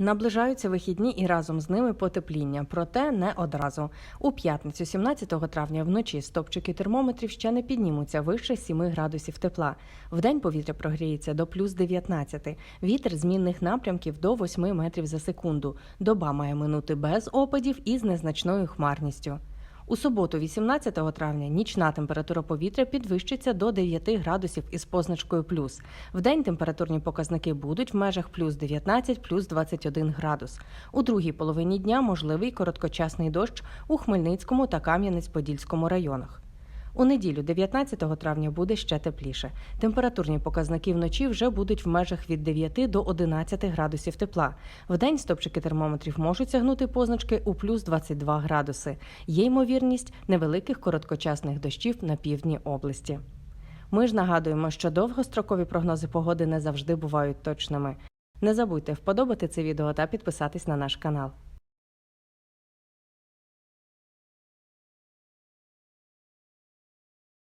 Наближаються вихідні і разом з ними потепління, проте не одразу. У п'ятницю, 17 травня, вночі стопчики термометрів ще не піднімуться вище 7 градусів тепла. Вдень повітря прогріється до плюс 19. Вітер змінних напрямків до 8 метрів за секунду. Доба має минути без опадів і з незначною хмарністю. У суботу, 18 травня, нічна температура повітря підвищиться до 9 градусів із позначкою плюс. В день температурні показники будуть в межах плюс 19, плюс 21 градус. У другій половині дня можливий короткочасний дощ у Хмельницькому та Кам'янець-Подільському районах. У неділю, 19 травня, буде ще тепліше. Температурні показники вночі вже будуть в межах від 9 до 11 градусів тепла. Вдень стопчики термометрів можуть сягнути позначки у плюс 22 градуси. Є ймовірність невеликих короткочасних дощів на півдні області. Ми ж нагадуємо, що довгострокові прогнози погоди не завжди бувають точними. Не забудьте вподобати це відео та підписатись на наш канал.